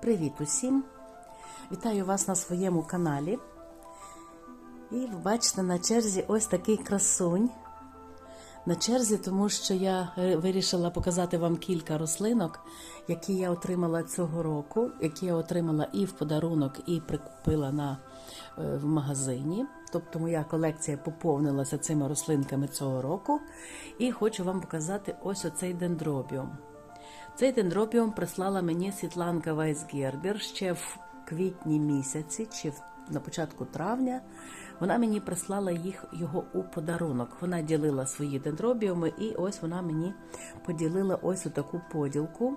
Привіт усім! Вітаю вас на своєму каналі. І ви бачите на черзі ось такий красунь. На черзі, тому що я вирішила показати вам кілька рослинок, які я отримала цього року, які я отримала і в подарунок, і прикупила на, е, в магазині. Тобто моя колекція поповнилася цими рослинками цього року. І хочу вам показати ось оцей дендробіум. Цей дендробіум прислала мені Світланка Вайсгербер ще в квітні місяці чи на початку травня. Вона мені прислала їх його у подарунок. Вона ділила свої дендробіуми, і ось вона мені поділила ось таку поділку.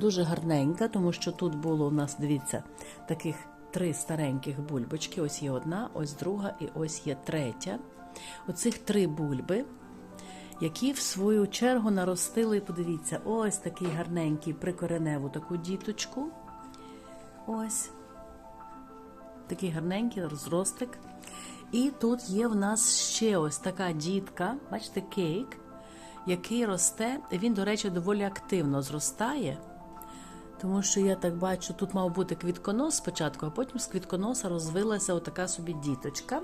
Дуже гарненька, тому що тут було у нас, дивіться, таких три стареньких бульбочки. Ось є одна, ось друга і ось є третя. Оцих три бульби які в свою чергу наростили, подивіться, ось такий гарненький прикореневу таку діточку. Ось такий гарненький розростик. І тут є в нас ще ось така дітка, бачите, кейк, який росте. Він, до речі, доволі активно зростає. Тому що я так бачу, тут мав бути квітконос спочатку, а потім з квітконоса розвилася отака собі діточка.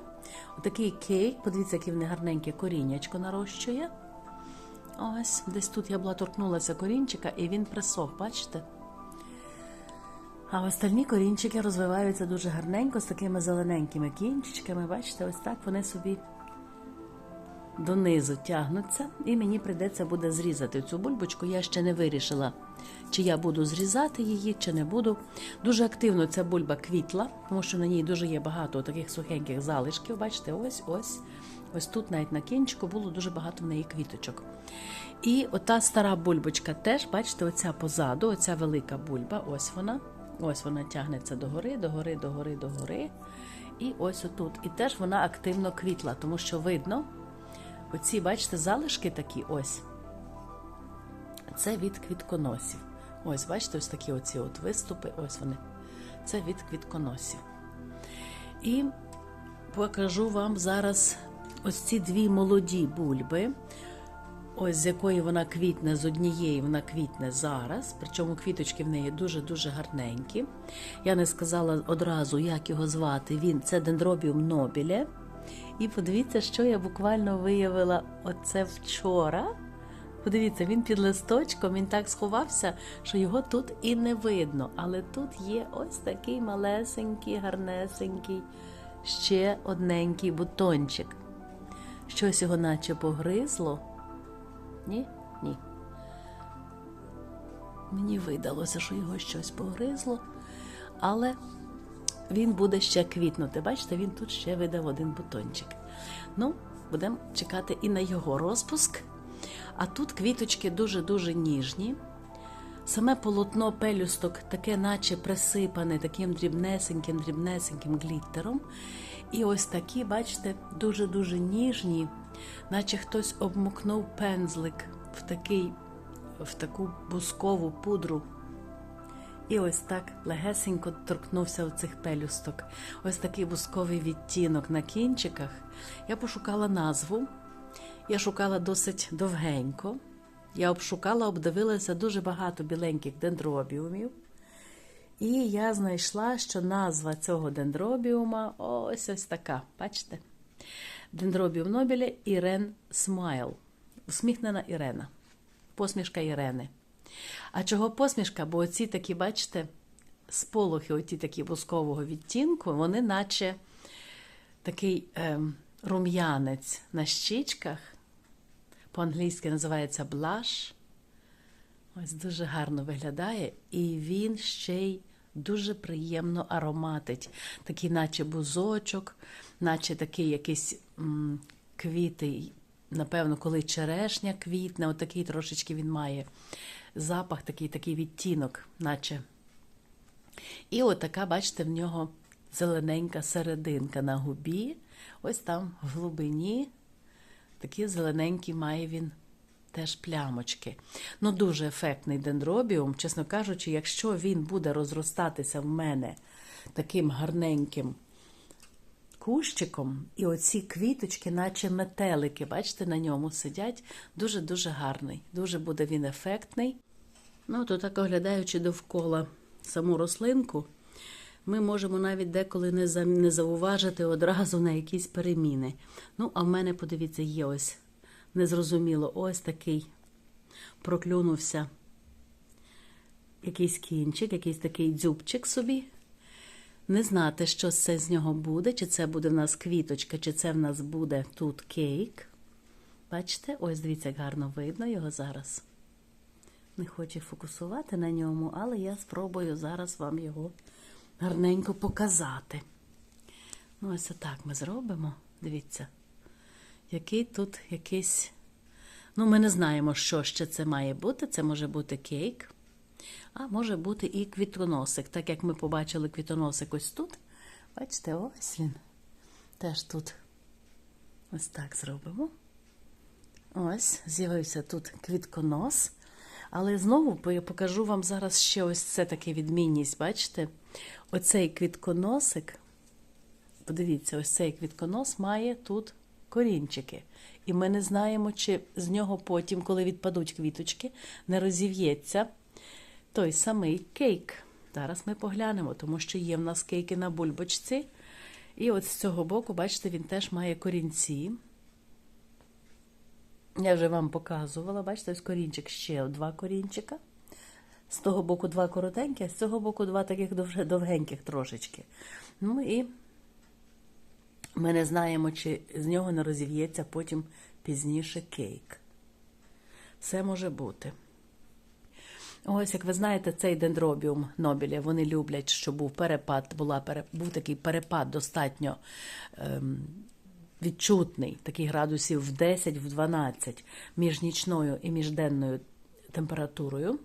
Отакий кейк, подивіться, яке в гарненьке коріннячко нарощує. Ось, десь тут я була торкнулася корінчика, і він присох, бачите? А остальні корінчики розвиваються дуже гарненько з такими зелененькими кінчичками. Бачите, ось так вони собі донизу тягнуться, і мені прийдеться буде зрізати цю бульбочку. Я ще не вирішила, чи я буду зрізати її, чи не буду. Дуже активно ця бульба квітла, тому що на ній дуже є багато таких сухеньких залишків. Бачите, ось ось. Ось тут навіть на кінчику було дуже багато в неї квіточок. І ота стара бульбочка теж, бачите, оця позаду, оця велика бульба, ось вона. Ось вона тягнеться догори, догори, догори, догори. І ось отут. І теж вона активно квітла, тому що видно, оці, бачите, залишки такі ось. Це від квітконосів. Ось, бачите, ось такі оці от виступи, ось вони. Це від квітконосів. І покажу вам зараз ось ці дві молоді бульби. Ось з якої вона квітне, з однієї вона квітне зараз, причому квіточки в неї дуже-дуже гарненькі. Я не сказала одразу, як його звати. Він це дендробіум нобіле. І подивіться, що я буквально виявила оце вчора. Подивіться, він під листочком, він так сховався, що його тут і не видно. Але тут є ось такий малесенький, гарнесенький, ще одненький бутончик. Щось його наче погризло. Ні? Ні. Мені видалося, що його щось погризло, але він буде ще квітнути. Бачите, він тут ще видав один бутончик. Ну, будемо чекати і на його розпуск. А тут квіточки дуже-дуже ніжні. Саме полотно пелюсток таке, наче присипане таким дрібнесеньким, дрібнесеньким гліттером. І ось такі, бачите, дуже-дуже ніжні, наче хтось обмокнув пензлик в такий, в таку бускову пудру. І ось так легесенько торкнувся цих пелюсток. Ось такий бусковий відтінок на кінчиках. Я пошукала назву. Я шукала досить довгенько. Я обшукала, обдивилася дуже багато біленьких дендробіумів. І я знайшла, що назва цього дендробіума ось ось така. Бачите? Дендробіум Нобілі Ірен Смайл. Усміхнена Ірена. Посмішка Ірени. А чого посмішка? Бо оці такі, бачите, сполохи, оті такі бускового відтінку, вони наче такий е, рум'янець на щічках. По-англійськи називається блаш. Ось дуже гарно виглядає, і він ще й дуже приємно ароматить. Такий, наче бузочок, наче такий якийсь м, квіти, напевно, коли черешня квітне, отакий трошечки він має запах, такий такий відтінок, наче. І отака, бачите, в нього зелененька серединка на губі. Ось там в глибині такі зелененькі має він теж плямочки. Ну, дуже ефектний дендробіум, чесно кажучи, якщо він буде розростатися в мене таким гарненьким кущиком, і оці квіточки, наче метелики, бачите, на ньому сидять, дуже-дуже гарний. Дуже буде він ефектний. Ну, то так оглядаючи довкола саму рослинку, ми можемо навіть деколи не, за, не зауважити одразу на якісь переміни. Ну, а в мене, подивіться, є ось незрозуміло, ось такий проклюнувся якийсь кінчик, якийсь такий дзюбчик собі. Не знати, що це з нього буде, чи це буде в нас квіточка, чи це в нас буде тут кейк. Бачите, ось дивіться, гарно видно його зараз. Не хочу фокусувати на ньому, але я спробую зараз вам його гарненько показати. Ну, ось отак ми зробимо. Дивіться, який тут якийсь. Ну, ми не знаємо, що ще це має бути. Це може бути кейк, а може бути і квітоносик. Так як ми побачили квітоносик ось тут. Бачите, ось він. Теж тут ось так зробимо. Ось, з'явився тут квітконос. Але знову я покажу вам зараз ще ось це таке відмінність. Бачите? Оцей квітконосик, подивіться, ось цей квітконос має тут корінчики. І ми не знаємо, чи з нього потім, коли відпадуть квіточки, не розів'ється той самий кейк. Зараз ми поглянемо, тому що є в нас кейки на бульбочці. І от з цього боку, бачите, він теж має корінці. Я вже вам показувала, бачите, ось корінчик ще два корінчика. З того боку два коротенькі, а з цього боку два таких довгеньких трошечки. Ну і ми не знаємо, чи з нього не розів'ється потім пізніше кейк. Все може бути. Ось, як ви знаєте, цей дендробіум Нобіля, вони люблять, щоб був перепад, була, був такий перепад достатньо. Ем, відчутний, такий градусів в 10, в 12 між нічною і міжденною температурою.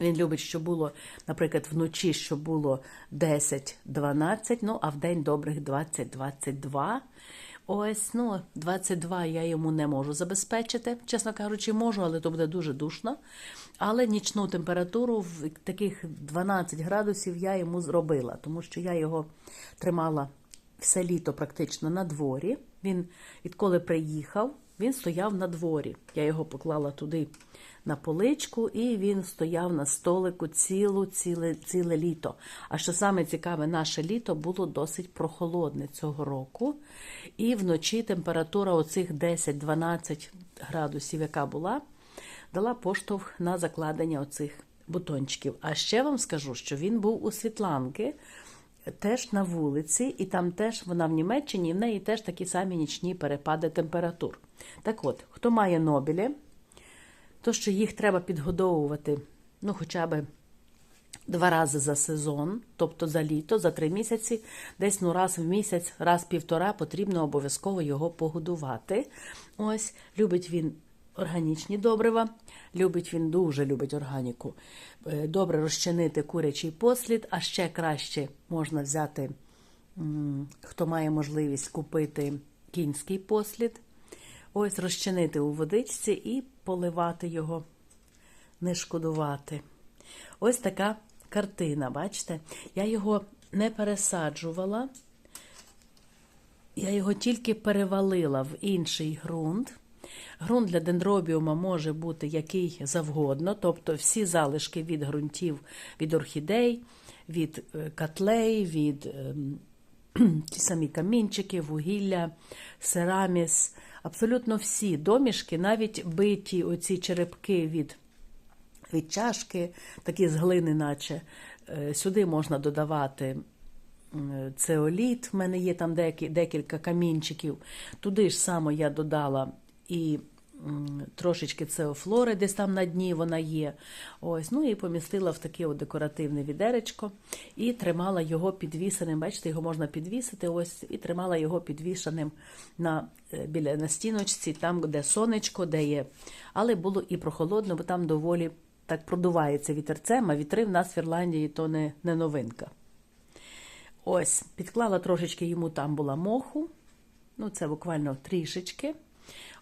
Він любить, щоб було, наприклад, вночі, щоб було 10-12, ну, а в день добрих 20-22. Ось, ну, 22 я йому не можу забезпечити. Чесно кажучи, можу, але то буде дуже душно. Але нічну температуру в таких 12 градусів я йому зробила, тому що я його тримала все літо практично на дворі. Він, відколи приїхав, він стояв на дворі. Я його поклала туди на поличку, і він стояв на столику цілу, ціле, ціле літо. А що саме цікаве, наше літо було досить прохолодне цього року. І вночі температура оцих 10-12 градусів, яка була, дала поштовх на закладення оцих бутончиків. А ще вам скажу, що він був у Світланки теж на вулиці, і там теж вона в Німеччині, і в неї теж такі самі нічні перепади температур. Так от, хто має Нобелі, то що їх треба підгодовувати, ну, хоча б два рази за сезон, тобто за літо, за три місяці, десь ну раз в місяць, раз в півтора, потрібно обов'язково його погодувати. Ось, любить він органічні добрива. Любить він дуже любить органіку. Е, добре розчинити курячий послід, а ще краще можна взяти, хто має можливість купити кінський послід. Ось розчинити у водичці і поливати його, не шкодувати. Ось така картина, бачите? Я його не пересаджувала, я його тільки перевалила в інший ґрунт. Грунт для дендробіума може бути який завгодно, тобто всі залишки від ґрунтів, від орхідей, від е, котлей, від ем, ті самі камінчики, вугілля, сераміс, абсолютно всі домішки, навіть биті оці черепки від від чашки, такі з глини, наче. Е, сюди можна додавати цеоліт, в мене є там декілька камінчиків. Туди ж само я додала і трошечки цеофлори, десь там на дні вона є. Ось, Ну і помістила в таке декоративне відеречко і тримала його підвісаним. Бачите, його можна підвісити, ось, і тримала його підвішаним на е, біля на стіночці, там, де сонечко, де є. Але було і прохолодно, бо там доволі так продувається вітерцем, а вітри в нас в Ірландії то не, не новинка. Ось, підклала трошечки йому там була моху. Ну, це буквально трішечки.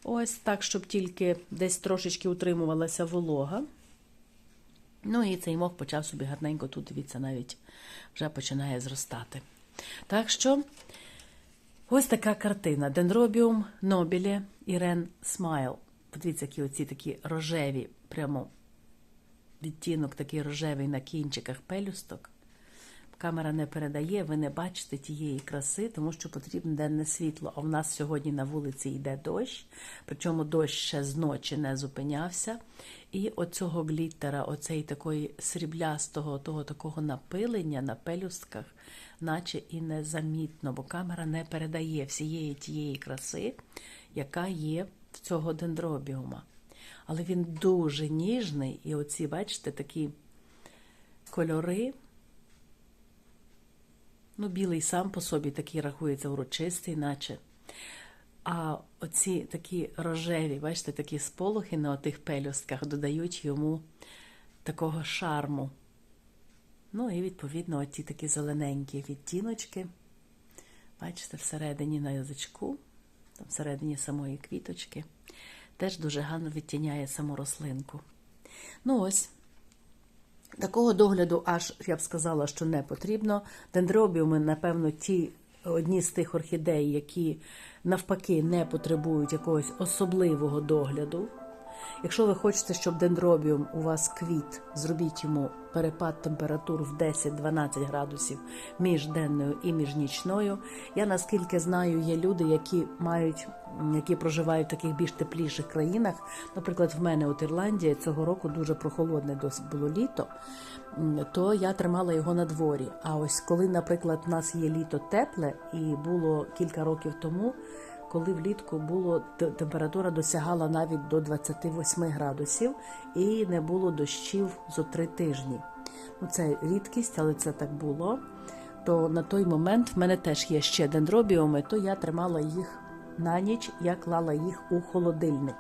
Ось так, щоб тільки десь трошечки утримувалася волога. Ну і цей мох почав собі гарненько тут, дивіться, навіть вже починає зростати. Так що, ось така картина: Дендробіум Нобілі Ірен Смайл. Подивіться, які оці такі рожеві, прямо відтінок такий рожевий на кінчиках пелюсток. Камера не передає, ви не бачите тієї краси, тому що потрібне денне світло. А в нас сьогодні на вулиці йде дощ, причому дощ ще з ночі не зупинявся. І оцього гліттера, оцей такої сріблястого, того такого напилення на пелюстках, наче і незамітно, бо камера не передає всієї тієї краси, яка є в цього дендробіума. Але він дуже ніжний, і оці, бачите, такі кольори. Ну, білий сам по собі такий рахується урочистий, наче. А оці такі рожеві, бачите, такі сполохи на отих пелюстках додають йому такого шарму. Ну і, відповідно, оті такі зелененькі відтіночки. Бачите, всередині на язичку, там всередині самої квіточки, теж дуже гарно відтіняє саму рослинку. Ну ось. Такого догляду, аж я б сказала, що не потрібно. Дендробіуми, напевно, ті одні з тих орхідей, які навпаки не потребують якогось особливого догляду. Якщо ви хочете, щоб дендробіум у вас квіт, зробіть йому перепад температур в 10-12 градусів між денною і між нічною. Я наскільки знаю, є люди, які мають, які проживають в таких більш тепліших країнах. Наприклад, в мене от Ірландія цього року дуже прохолодне досить було літо, то я тримала його на дворі. А ось коли, наприклад, в нас є літо тепле, і було кілька років тому коли влітку було температура досягала навіть до 28 градусів і не було дощів зо три тижні. Ну, Це рідкість, але це так було. То на той момент в мене теж є ще дендробіуми, то я тримала їх на ніч, я клала їх у холодильник.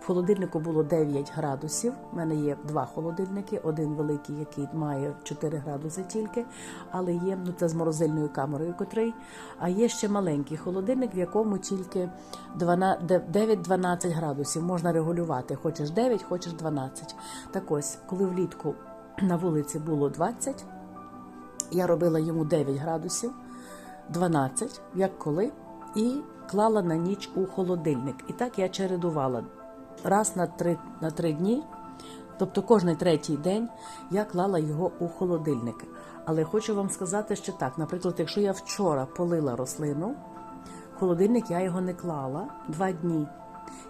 В холодильнику було 9 градусів. У мене є два холодильники, один великий, який має 4 градуси тільки, але є ну це з морозильною камерою, котрий. А є ще маленький холодильник, в якому тільки 9-12 градусів можна регулювати. Хочеш 9, хочеш 12. Так ось, коли влітку на вулиці було 20, я робила йому 9 градусів, 12, як коли, і клала на ніч у холодильник. І так я чередувала раз на три, на три дні, тобто кожний третій день я клала його у холодильник. Але хочу вам сказати, що так, наприклад, якщо я вчора полила рослину, в холодильник я його не клала два дні.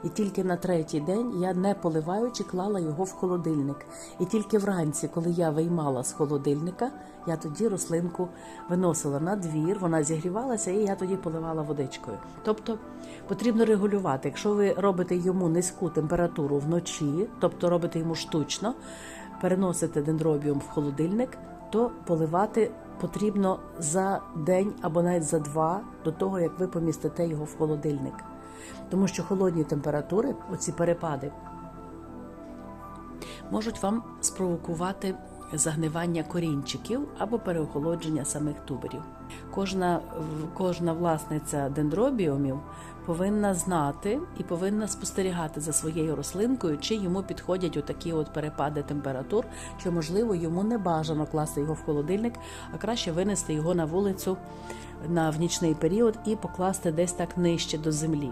І тільки на третій день я не поливаючи клала його в холодильник. І тільки вранці, коли я виймала з холодильника, я тоді рослинку виносила на двір, вона зігрівалася, і я тоді поливала водичкою. Тобто потрібно регулювати. Якщо ви робите йому низьку температуру вночі, тобто робите йому штучно, переносите дендробіум в холодильник, то поливати потрібно за день або навіть за два до того, як ви помістите його в холодильник. Тому що холодні температури, оці перепади, можуть вам спровокувати загнивання корінчиків або переохолодження самих туберів. Кожна кожна власниця дендробіумів повинна знати і повинна спостерігати за своєю рослинкою, чи йому підходять отакі от перепади температур, чи можливо йому не бажано класти його в холодильник, а краще винести його на вулицю на в нічний період і покласти десь так нижче до землі.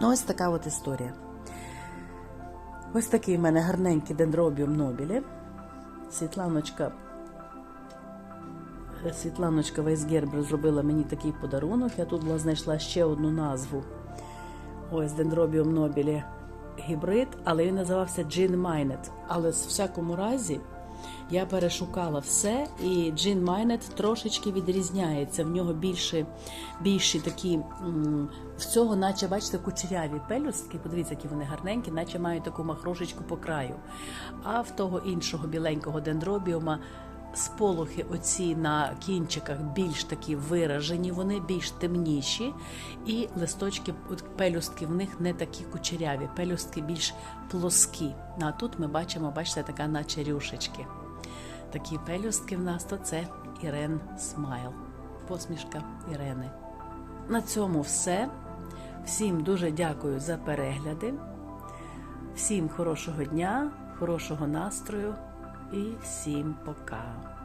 Ну, ось така от історія. Ось такий в мене гарненький дендробіум Нобілі. Світланочка Світланочка Вейсгербер зробила мені такий подарунок. Я тут була знайшла ще одну назву. Ось дендробіум Нобілі гібрид, але він називався Джин Майнет. Але в всякому разі. Я перешукала все, і Джин Майнет трошечки відрізняється. В нього більше, більші такі в цього, наче, бачите, кучеряві пелюстки. Подивіться, які вони гарненькі, наче мають таку махрошечку по краю. А в того іншого біленького дендробіума сполохи оці на кінчиках більш такі виражені, вони більш темніші, і листочки, пелюстки в них не такі кучеряві, пелюстки більш плоскі. А тут ми бачимо, бачите, така наче рюшечки. Такі пелюстки в нас то це Ірен Смайл, посмішка Ірени. На цьому все. Всім дуже дякую за перегляди. Всім хорошого дня, хорошого настрою і всім пока.